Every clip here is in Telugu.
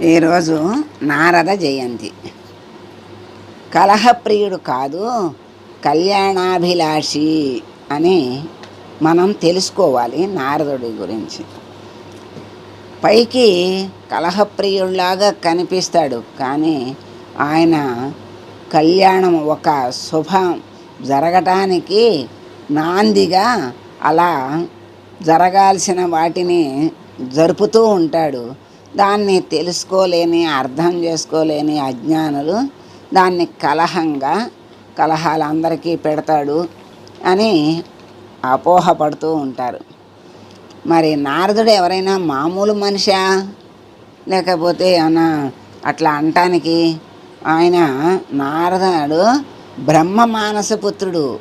ఈరోజు నారద జయంతి. కలహప్రియుడు కాదు కళ్యాణాభిలాషి అని మనం తెలుసుకోవాలి నారదుడి గురించి. పైకి కలహప్రియుడిలాగా కనిపిస్తాడు కానీ ఆయన కళ్యాణం ఒక శుభం జరగటానికి నాందిగా అలా జరగాల్సిన వాటిని జరుపుతూ ఉంటాడు. దాన్ని తెలుసుకోలేని అర్థం చేసుకోలేని అజ్ఞానులు దాన్ని కలహంగా కలహాలు అందరికీ పెడతాడు అని అపోహపడుతూ ఉంటారు. మరి నారదుడు ఎవరైనా మామూలు మనిషా? లేకపోతే ఏమన్నా అట్లా అనటానికి ఆయన నారదుడు బ్రహ్మ మానస పుత్రుడు.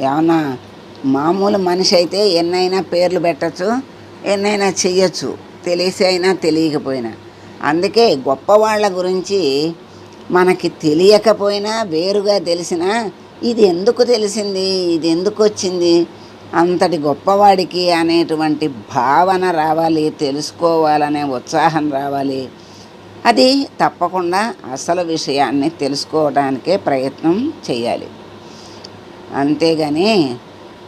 ఏమన్నా మామూలు మనిషి అయితే ఎన్నైనా పేర్లు పెట్టచ్చు ఎన్నైనా చెయ్యొచ్చు. తెలిసి అయినా తెలియకపోయినా. అందుకే గొప్పవాళ్ళ గురించి మనకి తెలియకపోయినా వేరుగా తెలిసినా ఇది ఎందుకు తెలిసింది ఇది ఎందుకు వచ్చింది అంతటి గొప్పవాడికి అనేటువంటి భావన రావాలి తెలుసుకోవాలనే ఉత్సాహం రావాలి. అది తప్పకుండా అసలు విషయాన్ని తెలుసుకోవడానికే ప్రయత్నం చేయాలి. అంతేగాని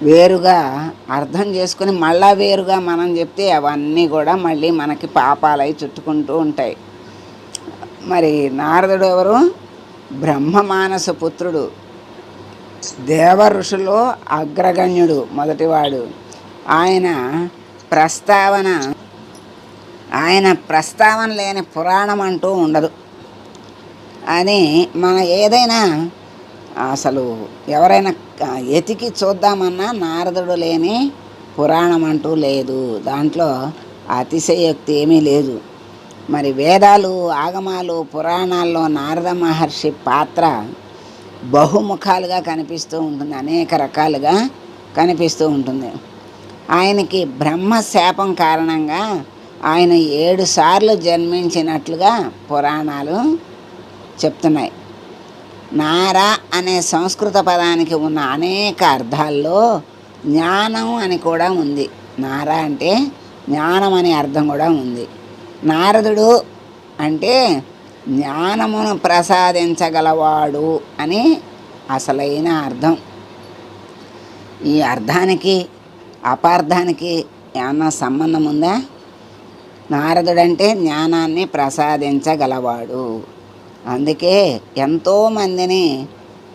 వేరుగా అర్థం చేసుకుని మళ్ళా వేరుగా మనం చెప్తే అవన్నీ కూడా మళ్ళీ మనకి పాపాలై చుట్టుకుంటూ ఉంటాయి. మరి నారదుడు ఎవరు? బ్రహ్మ మానస పుత్రుడు. దేవ ఋషులో అగ్రగణ్యుడు మొదటివాడు. ఆయన ప్రస్తావన ఆయన ప్రస్తావన లేని పురాణం అంటూ ఉండదు. అని మన ఏదైనా అసలు ఎవరైనా ఎతికి చూద్దామన్నా నారదుడు లేని పురాణం అంటూ లేదు. దాంట్లో అతిశయోక్తి ఏమీ లేదు. మరి వేదాలు ఆగమాలు పురాణాల్లో నారద మహర్షి పాత్ర బహుముఖాలుగా కనిపిస్తూ ఉంటుంది. అనేక రకాలుగా కనిపిస్తూ ఉంటుంది. ఆయనకి బ్రహ్మ శాపం కారణంగా ఆయన ఏడు సార్లు జన్మించినట్లుగా పురాణాలు చెప్తున్నాయి. నార అనే సంస్కృత పదానికి ఉన్న అనేక అర్థాల్లో జ్ఞానం అని కూడా ఉంది. నార అంటే జ్ఞానం అనే అర్థం కూడా ఉంది. నారదుడు అంటే జ్ఞానమును ప్రసాదించగలవాడు అని అసలైన అర్థం. ఈ అర్థానికి అపార్థానికి ఏమన్నా సంబంధం ఉందా? నారదుడంటే జ్ఞానాన్ని ప్రసాదించగలవాడు. అందుకే ఎంతోమందిని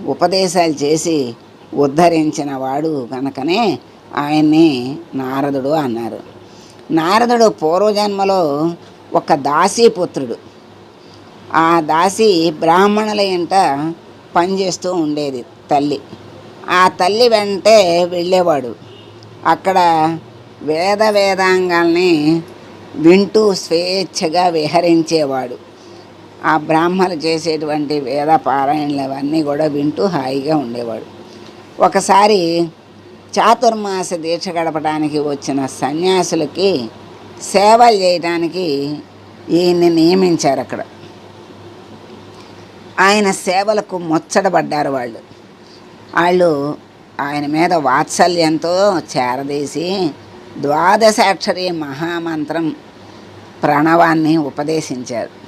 ఉపదేశాలు చేసి ఉద్ధరించిన వాడు కనుకనే ఆయన్ని నారదుడు అన్నారు. నారదుడు పూర్వజన్మలో ఒక దాసీపుత్రుడు ఆ దాసి బ్రాహ్మణుల ఇంట పనిచేస్తూ ఉండేది తల్లి. ఆ తల్లి వెంటే వెళ్ళేవాడు. అక్కడ వేద వేదాంగాల్ని వింటూ స్వేచ్ఛగా విహరించేవాడు. ఆ బ్రాహ్మలు చేసేటువంటి వేద పారాయణలు అవన్నీ కూడా వింటూ హాయిగా ఉండేవాడు. ఒకసారి చాతుర్మాస దీక్ష గడపడానికి వచ్చిన సన్యాసులకి సేవలు చేయడానికి ఈయన్ని నియమించారు అక్కడ. ఆయన సేవలకు ముచ్చటపడ్డారు వాళ్ళు. వాళ్ళు ఆయన మీద వాత్సల్యంతో చేరదీసి ద్వాదశాక్షరి మహామంత్రం ప్రణవాన్ని ఉపదేశించారు.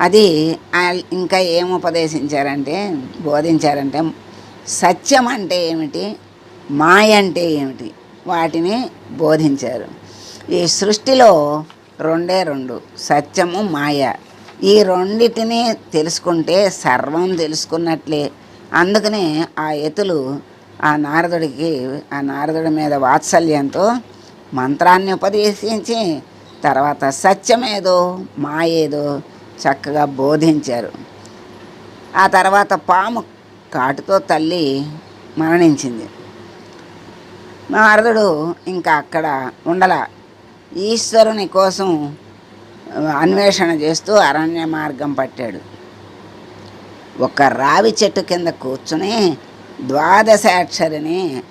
అది ఇంకా ఏం ఉపదేశించారంటే బోధించారంటే సత్యం అంటే ఏమిటి? మాయ అంటే ఏమిటి? వాటిని బోధించారు. ఈ సృష్టిలో రెండే రెండు సత్యము మాయ. ఈ రెండిటిని తెలుసుకుంటే సర్వం తెలుసుకున్నట్లే. అందుకనే ఆ ఎతులు ఆ నారదుడికి ఆ నారదుడి మీద వాత్సల్యంతో మంత్రాన్ని ఉపదేశించి తర్వాత సత్యమేదో మాయేదో చక్కగా బోధించారు. ఆ తర్వాత పాము కాటుతో తల్లి మరణించింది. నారదుడు ఇంకా అక్కడ ఉండల. ఈశ్వరుని కోసం అన్వేషణ చేస్తూ అరణ్య మార్గం పట్టాడు. ఒక రావి చెట్టు కింద కూర్చుని ద్వాదశాక్షరిని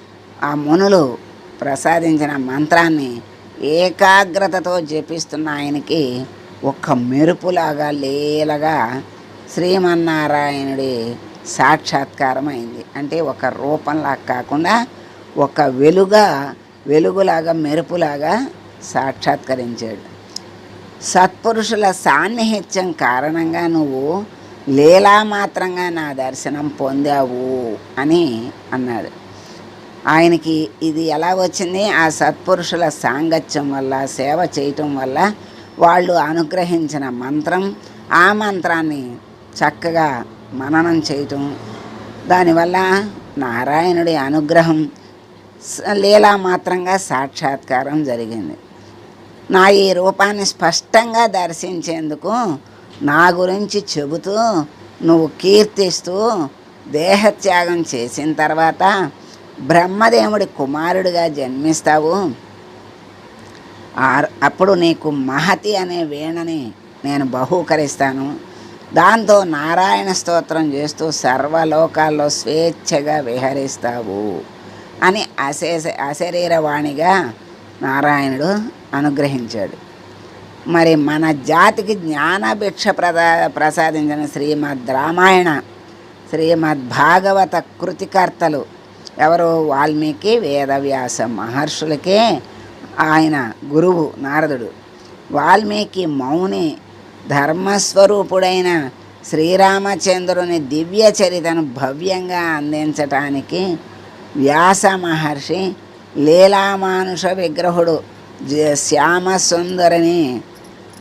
ఆ మునులు ప్రసాదించిన మంత్రాన్ని ఏకాగ్రతతో జపిస్తున్న ఆయనకి ఒక మెరుపులాగా లేలగా శ్రీమన్నారాయణుడి సాక్షాత్కారం అయింది. అంటే ఒక రూపంలా కాకుండా ఒక వెలుగా వెలుగులాగా మెరుపులాగా సాక్షాత్కరించాడు. సత్పురుషుల సాన్నిహిత్యం కారణంగా నువ్వు లీలామాత్రంగా నా దర్శనం పొందావు అని అన్నాడు. ఆయనకి ఇది ఎలా వచ్చింది? ఆ సత్పురుషుల సాంగత్యం వల్ల సేవ చేయటం వల్ల వాళ్ళు అనుగ్రహించిన మంత్రం ఆ మంత్రాన్ని చక్కగా మననం చేయటం. దానివల్ల నారాయణుడి అనుగ్రహం లీలా మాత్రంగా సాక్షాత్కారం జరిగింది. నా ఈ రూపాన్ని స్పష్టంగా దర్శించేందుకు నా గురించి చెబుతూ నువ్వు కీర్తిస్తూ దేహత్యాగం చేసిన తర్వాత బ్రహ్మదేవుడి కుమారుడిగా జన్మిస్తావు. అప్పుడు నీకు మహతి అనే వీణని నేను బహూకరిస్తాను. దాంతో నారాయణ స్తోత్రం చేస్తూ సర్వలోకాల్లో స్వేచ్ఛగా విహరిస్తావు అని అశేష అశరీరవాణిగా నారాయణుడు అనుగ్రహించాడు. మరి మన జాతికి జ్ఞానభిక్ష ప్రదా ప్రసాదించిన శ్రీమద్ రామాయణ శ్రీమద్ భాగవత కృతికర్తలు ఎవరు వాల్మీకి వేదవ్యాస మహర్షులకే ఆయన గురువు నారదుడు. వాల్మీకి మౌని ధర్మస్వరూపుడైన శ్రీరామచంద్రుని దివ్య చరితను భవ్యంగా అందించటానికి వ్యాస మహర్షి లీలామానుష విగ్రహుడు జ- శ్యామసుందరిని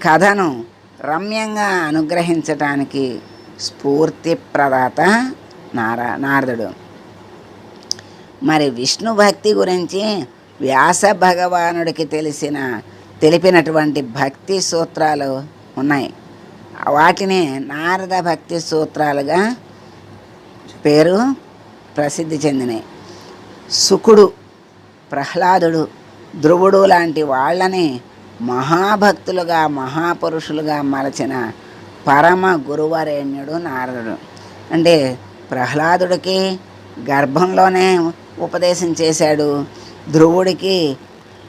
కథను రమ్యంగా అనుగ్రహించటానికి స్ఫూర్తి ప్రదాత నారా నారదుడు. మరి విష్ణు భక్తి గురించి వ్యాస భగవానుడికి తెలిసిన తెలిపినటువంటి భక్తి సూత్రాలు ఉన్నాయి. వాటిని నారద భక్తి సూత్రాలుగా పేరు ప్రసిద్ధి చెందినాయి. సుకుడు ప్రహ్లాదుడు ధ్రువుడు లాంటి వాళ్ళని మహాభక్తులుగా మహాపురుషులుగా మలచిన పరమ గురువరేణ్యుడు నారదుడు. అంటే ప్రహ్లాదుడికి గర్భంలోనే ఉపదేశం చేశాడు. ధ్రువుడికి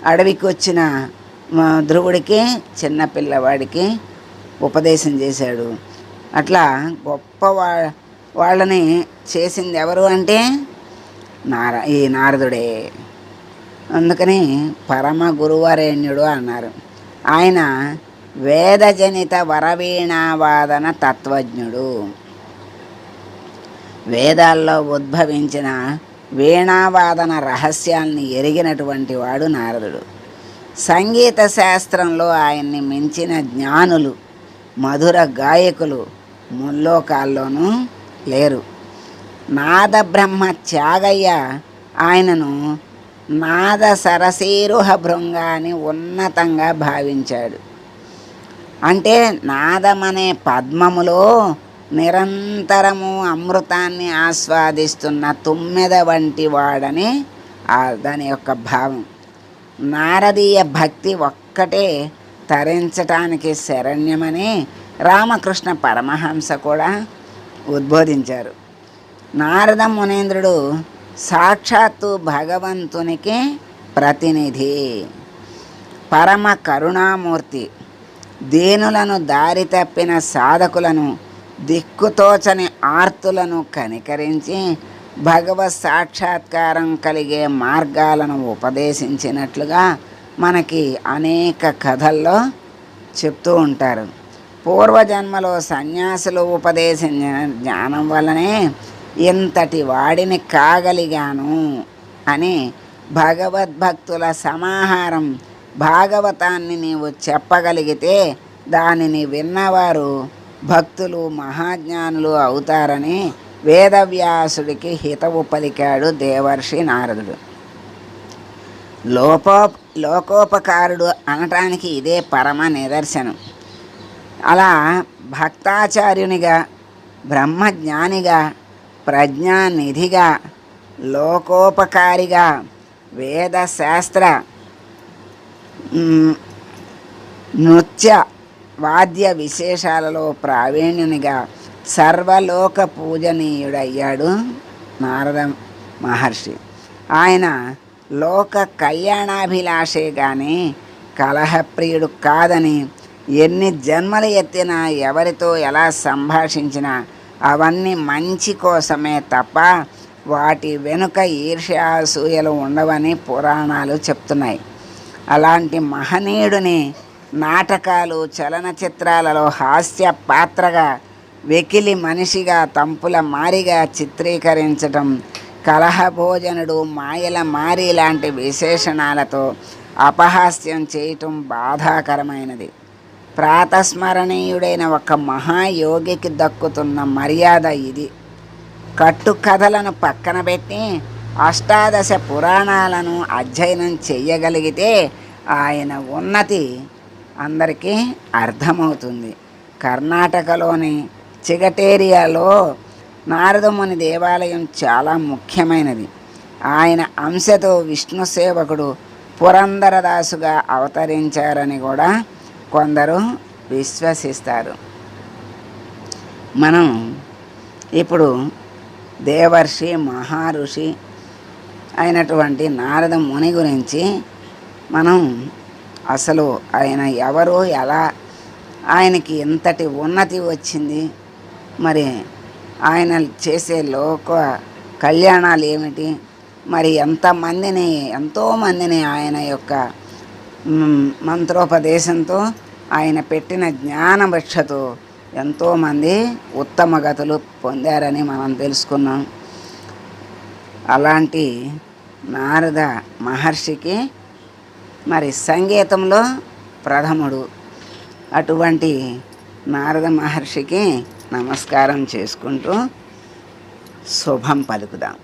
అడవికి వచ్చిన మా ధ్రువుడికి చిన్న పిల్లవాడికి ఉపదేశం చేశాడు. అట్లా గొప్ప వా వాళ్ళని చేసింది ఎవరు అంటే నార ఈ నారదుడే. అందుకని పరమ గురువరేణ్యుడు అన్నారు. ఆయన వేదజనిత వరవీణావాదన తత్వజ్ఞుడు. వేదాల్లో ఉద్భవించిన వీణావాదన రహస్యాల్ని ఎరిగినటువంటి వాడు నారదుడు. సంగీత శాస్త్రంలో ఆయన్ని మించిన జ్ఞానులు మధుర గాయకులు ముల్లోకాల్లోనూ లేరు. నాద బ్రహ్మ త్యాగయ్య ఆయనను నాద సరసీరుహ భృంగ అని ఉన్నతంగా భావించాడు. అంటే నాదమనే పద్మములో నిరంతరము అమృతాన్ని ఆస్వాదిస్తున్న తుమ్మెద వంటి వాడని దాని యొక్క భావం. నారదీయ భక్తి ఒక్కటే తరించటానికి శరణ్యమని రామకృష్ణ పరమహంస కూడా ఉద్బోధించారు. నారద మునేంద్రుడు సాక్షాత్తు భగవంతునికి ప్రతినిధి. పరమ కరుణామూర్తి. దేనులను దారి తప్పిన సాధకులను దిక్కుతోచని ఆర్తులను కనికరించి భగవత్ సాక్షాత్కారం కలిగే మార్గాలను ఉపదేశించినట్లుగా మనకి అనేక కథల్లో చెప్తూ ఉంటారు. పూర్వజన్మలో సన్యాసులు ఉపదేశించిన జ్ఞానం వల్లనే ఇంతటి వాడిని కాగలిగాను అని భగవద్భక్తుల సమాహారం భాగవతాన్ని నీవు చెప్పగలిగితే దానిని విన్నవారు భక్తులు మహాజ్ఞానులు అవుతారని వేదవ్యాసుడికి హితవు పలికాడు దేవర్షి నారదుడు. లోపో లోకోపకారుడు అనటానికి ఇదే పరమ నిదర్శనం. అలా భక్తాచార్యునిగా బ్రహ్మజ్ఞానిగా ప్రజ్ఞానిధిగా లోకోపకారిగా వేదశాస్త్ర నృత్య వాద్య విశేషాలలో ప్రావీణ్యునిగా సర్వలోక పూజనీయుడయ్యాడు నారద మహర్షి. ఆయన లోక కళ్యాణాభిలాషే కానీ కలహప్రియుడు కాదని ఎన్ని జన్మలు ఎత్తినా ఎవరితో ఎలా సంభాషించినా అవన్నీ మంచి కోసమే తప్ప వాటి వెనుక ఈర్ష్యాసూయలు ఉండవని పురాణాలు చెప్తున్నాయి. అలాంటి మహనీయుడిని నాటకాలు చలనచిత్రాలలో హాస్య పాత్రగా వెకిలి మనిషిగా తంపుల మారిగా చిత్రీకరించటం కలహభోజనుడు మాయల మారి లాంటి విశేషణాలతో అపహాస్యం చేయటం బాధాకరమైనది. ప్రాతస్మరణీయుడైన ఒక మహాయోగికి దక్కుతున్న మర్యాద ఇది. కట్టుకథలను పక్కన పెట్టి అష్టాదశ పురాణాలను అధ్యయనం చేయగలిగితే ఆయన ఉన్నతి అందరికీ అర్థమవుతుంది. కర్ణాటకలోని చిగటేరియాలో నారదముని దేవాలయం చాలా ముఖ్యమైనది. ఆయన అంశతో విష్ణు సేవకుడు పురంధరదాసుగా అవతరించారని కూడా కొందరు విశ్వసిస్తారు. మనం ఇప్పుడు దేవర్షి మహర్షి అయినటువంటి నారద ముని గురించి మనం అసలు ఆయన ఎవరు ఎలా ఆయనకి ఎంతటి ఉన్నతి వచ్చింది? మరి ఆయన చేసే లోక కళ్యాణాలు ఏమిటి? మరి ఎంతమందిని ఎంతోమందిని ఆయన యొక్క మంత్రోపదేశంతో ఆయన పెట్టిన జ్ఞానభిక్షతో ఎంతోమంది ఉత్తమ గతులు పొందారని మనం తెలుసుకున్నాం. అలాంటి నారద మహర్షికి మరి సంగీతంలో ప్రథముడు. అటువంటి నారద మహర్షికి నమస్కారం చేసుకుంటూ శుభం పలుకుదాం.